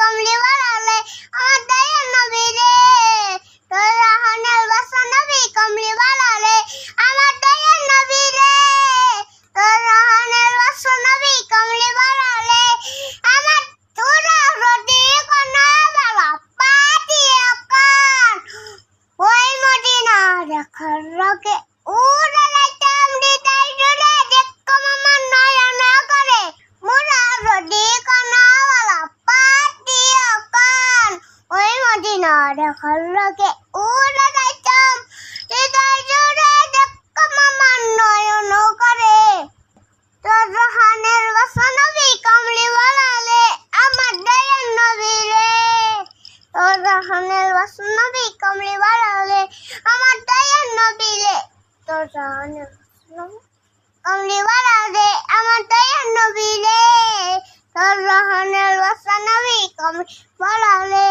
কমলি বাড়ালে আমার দয়া নবী রে। তোর রাহনের বাসা নবী কমলি বাড়ালে আমার দয়া নবী রে। তোর রাহনের বাসা নবী কমলি বাড়ালে আমার তোরা রটি কোনা বাবা পাতি এখন ওই মদিনা দেখার রকে করে হল্লকে উড়ে যাইতাম হৃদয় জুড়ে দেখো মামার নয়ন করে তোর রহানের বসনবি কমলি বলালে আমার দয়ার নবী রে তোর রহানের বসনবি কমলি বলালে আমার দয়ার নবী রে তোর রহানের কমলি বলালে আমার দয়ার নবী নবী কমলি